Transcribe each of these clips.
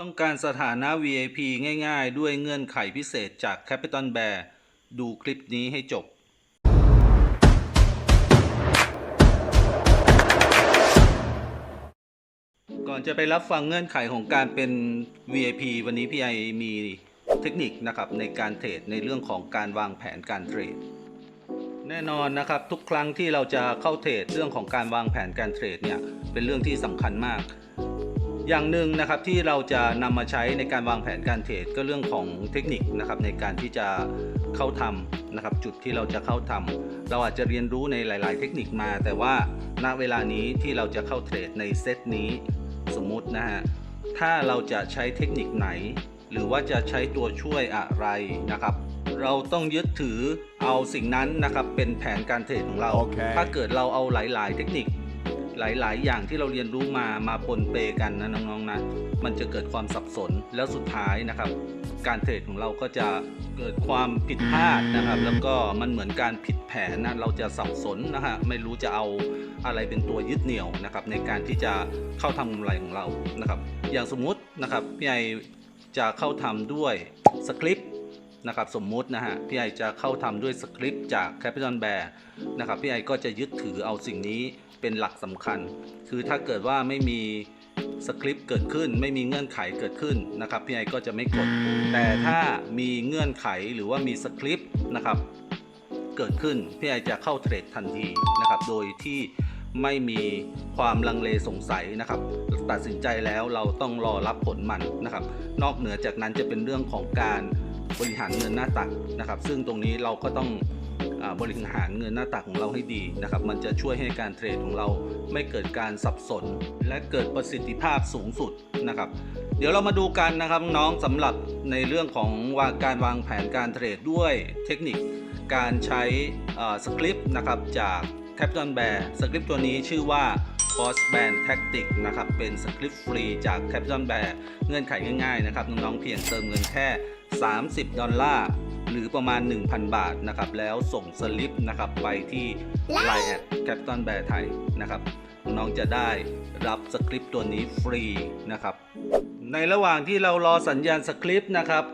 ต้องการสถานะ VIP ง่ายๆ ด้วยเงื่อนไขพิเศษจาก Capital Bear ดูคลิปนี้ให้จบ ก่อนจะไปรับฟังเงื่อนไขของการเป็น VIP วันนี้พี่ไอมีเทคนิคนะครับในการเทรดในเรื่องของการวางแผนการเทรด แน่นอนนะครับทุกครั้งที่เราจะเข้าเทรดเรื่องของการวางแผนการเทรดเนี่ยเป็นเรื่องที่สำคัญมาก อย่างหนึ่งนะครับที่เราจะนำมาใช้ในการวางแผนการเทรดก็เรื่องของเทคนิคนะครับในการที่จะเข้าทำนะครับจุดที่เราจะเข้าทำเราอาจจะเรียนรู้ในหลาย ๆ เทคนิคมา แต่ว่าณเวลานี้ที่เราจะเข้าเทรดในเซตนี้สมมุตินะฮะถ้าเราจะใช้เทคนิคไหน หรือว่าจะใช้ตัวช่วยอะไรนะครับ เราต้องยึดถือเอาสิ่งนั้นนะครับเป็นแผนการเทรดของเราโอเคถ้าเกิดเราเอาหลาย ๆ เทคนิค หลาย ๆ อย่างที่เราเรียนรู้มามาปนเปกันนะน้องๆนะมันจะเกิดความสับสนแล้วสุดท้ายนะครับ การเทรดของเราก็จะเกิดความผิดพลาดนะครับ แล้วก็มันเหมือนการผิดแผนนะเราจะสับสนนะฮะไม่รู้จะเอาอะไรเป็นตัวยึดเหนี่ยวนะครับในการที่จะเข้าทำกำไรของเรานะครับ อย่างสมมุตินะครับพี่ไอจะเข้าทำด้วยสคริปต์นะครับสมมุตินะฮะพี่ไอจะเข้าทำด้วยสคริปต์จาก Capital Bear นะครับพี่ไอก็จะยึดถือเอาสิ่งนี้ เป็นหลักสำคัญ คือถ้าเกิดว่าไม่มีสคริปต์เกิดขึ้น ไม่มีเงื่อนไขเกิดขึ้นนะครับพี่ไอก็จะไม่กด แต่ถ้ามีเงื่อนไขหรือว่ามีสคริปต์นะครับเกิดขึ้นพี่ไอจะเข้าเทรดทันทีนะครับโดยที่ไม่มีความลังเลสงสัยนะครับ ตัดสินใจแล้วเราต้องรอรับผลมันนะครับ นอกเหนือจากนั้นจะเป็นเรื่องของการบริหารเงินหน้าตักนะครับ ซึ่งตรงนี้เราก็ต้องอา บริหารเงินหน้าตักของเราให้ดีนะครับ มันจะช่วยให้การเทรดของเราไม่เกิดการสับสน และเกิดประสิทธิภาพสูงสุดนะครับ เดี๋ยวเรามาดูกันนะครับน้องสำหรับในเรื่องของวาการวางแผนการเทรดด้วยเทคนิค การใช้สคริปต์นะครับจาก Capital Bear สคริปต์ตัวนี้ชื่อว่า Cost Band Tactic นะครับ เป็นสคริปต์ฟรีจาก Capital Bear เงื่อนไขง่ายๆนะครับ น้องๆเพียงเติมเงินแค่ 30 ดอลลาร์ หรือประมาณ 1,000 บาทนะครับแล้วส่งสลิปนะครับไปที่ Line แอด Capital Bear ไทยนะครับน้องๆจะได้รับสคริปต์ตัวนี้ฟรีนะครับในระหว่างที่เรารอสัญญาณสคริปต์นะครับ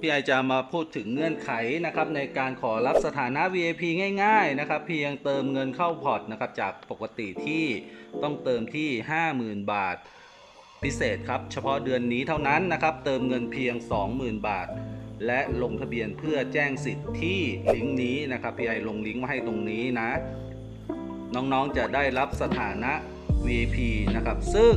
พี่ไอจะมาพูดถึงเงื่อนไขนะครับในการขอรับสถานะ VIP ง่าย ๆนะครับ เพียงเติมเงินเข้าพอร์ตนะครับจากปกติที่ต้องเติมที่ 50,000 บาทพิเศษครับ เฉพาะเดือนนี้เท่านั้นนะครับ เติมเงินเพียง 20,000 บาท และลงทะเบียนเพื่อแจ้งสิทธิ์ที่ลิงก์นี้นะครับพี่ไอลงลิงก์มาให้ตรงนี้นะ น้องๆจะได้รับสถานะ VIP นะครับ ซึ่ง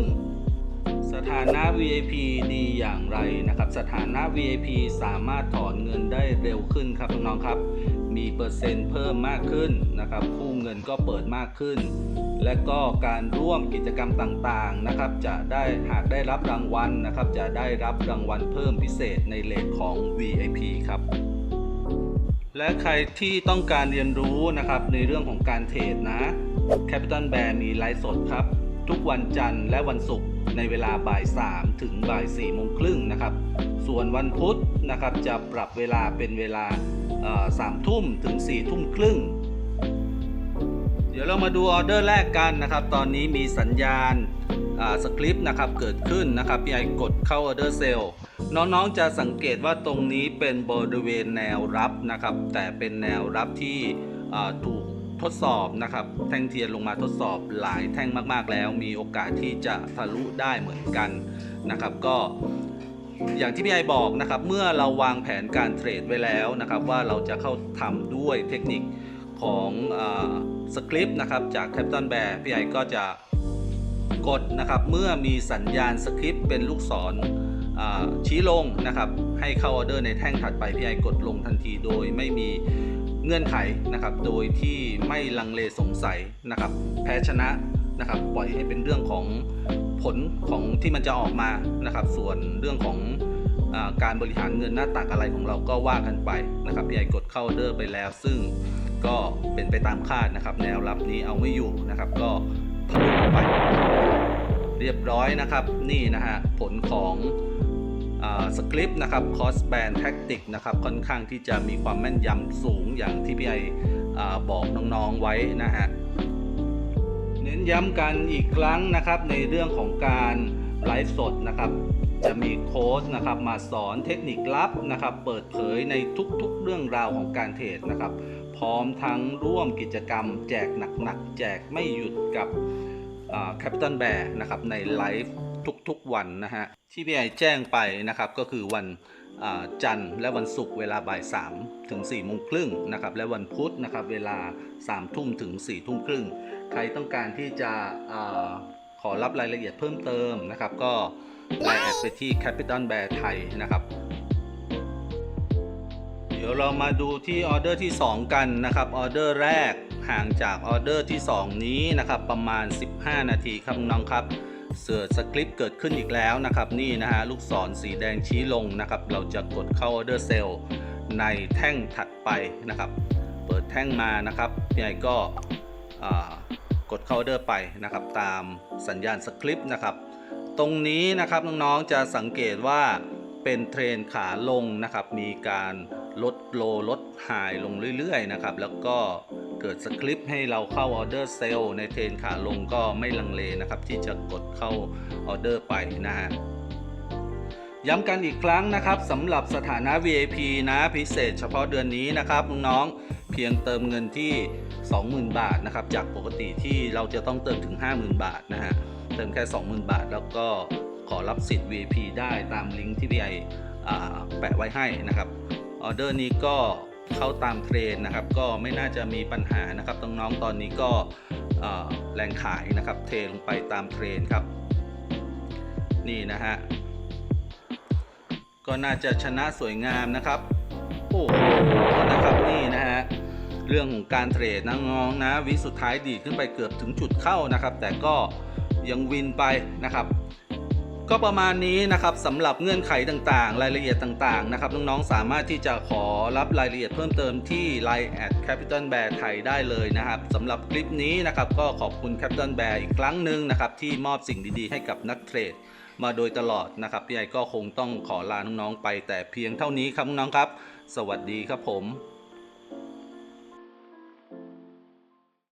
สถานะ VIP ดีอย่างไรนะครับ สถานะ VIP สามารถถอนเงินได้เร็วขึ้นครับน้องๆครับ มีเปอร์เซ็นต์เพิ่มมากขึ้นนะครับ คู่เงินก็เปิดมากขึ้น และก็การร่วมกิจกรรมต่างๆนะครับ จะได้หากได้รับรางวัลนะครับ จะได้รับรางวัลเพิ่มพิเศษในเลทของ VIP ครับ และใครที่ต้องการเรียนรู้นะครับในเรื่องของการเทรดนะ Capital Bear มีไลฟ์สดครับ ทุกวันจันทร์และวันศุกร์ในเวลาบ่าย 3 ถึงบ่าย4โมงครึ่งนะครับ ส่วนวันพุธนะครับจะปรับเวลาเป็นเวลาสามทุ่มถึง4ี่ทุ่มครึ่ง เดี๋ยวเรามาดูออเดอร์แรกกันนะครับ ตอนนี้มีสัญญาณสคริปต์นะครับเกิดขึ้นนะครับพี่ไอกดเข้าออเดอร์เซลน้องๆจะสังเกตว่าตรงนี้เป็นบริเวณแนวรับนะครับ แต่เป็นแนวรับที่ถูกทดสอบนะครับแท่งเทียนลงมาทดสอบหลายแท่งมากๆแล้ว มีโอกาสที่จะทะลุได้เหมือนกันนะครับ ก็อย่างที่พี่ไอบอกนะครับ เมื่อเราวางแผนการเทรดไว้แล้วนะครับ ว่าเราจะเข้าทำด้วยเทคนิคของ สคริปต์นะครับจาก Captain Bear พี่ไอก็จะกดนะครับเมื่อมีสัญญาณสคริปต์เป็นลูกศรชี้ลงนะครับให้เข้าออเดอร์ในแท่งถัดไปพี่ไอกดลงทันทีโดยไม่มีเงื่อนไขนะครับโดยที่ไม่ลังเลสงสัยนะครับแพ้ชนะนะครับปล่อยให้เป็นเรื่องของผลของที่มันจะออกมานะครับส่วนเรื่องของอการบริหารเงินหน้าตักอะไรของเราก็ว่ากันไปนะครับพี่ไอกดเข้าออเดอร์ไปแล้วซึ่ง ก็เป็นไปตามคาดนะครับ แนวรับนี้เอาไม่อยู่นะครับ ก็ทะลุออกไป เรียบร้อยนะครับนี่นะฮะผลของสคริปต์นะครับ cost band tactic นะครับค่อนข้างที่จะมีความแม่นยำสูงอย่างที่พี่ไอบอกน้องๆไว้นะฮะเน้นย้ำกันอีกครั้งนะครับในเรื่องของการไลฟ์สดนะครับ จะมีโค้ชนะครับมาสอนเทคนิคลับนะครับ เปิดเผยในทุกๆเรื่องราวของการเทรดนะครับ พร้อมทั้งร่วมกิจกรรม แจกหนักๆ แจกไม่หยุดกับแคปตอลแบร์นะครับในไลฟ์ทุกๆวันนะฮะที่พี่ไอแจ้งไปนะครับก็คือวันจันทร์และวันศุกร์เวลาบ่าย3ถึง4โมงครึ่งนะครับและวันพุธนะครับเวลา3ทุ่มถึง4ทุ่มครึ่ง ใครต้องการที่จะอขอรับรายละเอียดเพิ่มเติมนะครับก็ ไลน์แอดไปที่ Capital Bear ไทยนะครับ เดี๋ยวเรามาดูที่ออเดอร์ที่ 2 กันนะครับ ออเดอร์แรกห่างจากออเดอร์ที่ 2 นี้นะครับ ประมาณ 15 นาทีครับน้องๆครับ เสิร์ชสคริปต์เกิดขึ้นอีกแล้วนะครับ นี่นะฮะลูกศรสีแดงชี้ลงนะครับ เราจะกดเข้าออเดอร์เซลล์ในแท่งถัดไปนะครับ เปิดแท่งมานะครับพี่ใหญ่ก็อ่ากดเข้าออเดอร์ไปนะครับ ตามสัญญาณสคริปต์นะครับ ตรงนี้นะครับน้องๆจะสังเกตว่าเป็นเทรนขาลงนะครับ มีการลดโลลดไฮลงเรื่อยๆนะครับ แล้วก็เกิดสคริปต์ให้เราเข้าออเดอร์เซลล์ในเทรนขาลงก็ไม่ลังเลนะครับ ที่จะกดเข้าออเดอร์ไปนะฮะย้ำกันอีกครั้งนะครับสำหรับสถานะ VIP นะพิเศษเฉพาะเดือนนี้นะครับน้องๆเพียงเติมเงินที่ 20,000 บาทนะครับ จากปกติที่เราจะต้องเติมถึง 50,000 บาทนะฮะ เติมแค่ 20,000 บาท แล้วก็ขอรับสิทธิ์ VIP ได้ตามลิงก์ที่พี่ไอแปะไว้ให้นะครับออเดอร์นี้ก็เข้าตามเทรนนะครับ ก็ไม่น่าจะมีปัญหานะครับน้องๆตอนนี้ก็แรงขายนะครับ เทลงไปตามเทรนครับ นี่นะฮะก็น่าจะชนะสวยงามนะครับ โอ้โหนะครับนี่นะฮะเรื่องของการเทรดนะน้องๆนะวิสุดท้ายดีขึ้นไปเกือบถึงจุดเข้านะครับ แต่ก็ ยังวินไปนะครับ ก็ประมาณนี้นะครับสำหรับเงื่อนไขต่างๆ รายละเอียดต่างๆนะครับน้องๆสามารถที่จะขอรับรายละเอียดเพิ่มเติมที่ Line at Capital Bear ไทยได้เลยนะครับสำหรับคลิปนี้นะครับก็ขอบคุณ Capital Bear อีกครั้งหนึ่งนะครับที่มอบสิ่งดีๆ ให้กับนักเทรดมาโดยตลอดนะครับพี่ไอก็คงต้องขอลาน้องๆไปแต่เพียงเท่านี้ครับน้องๆครับ สวัสดีครับผม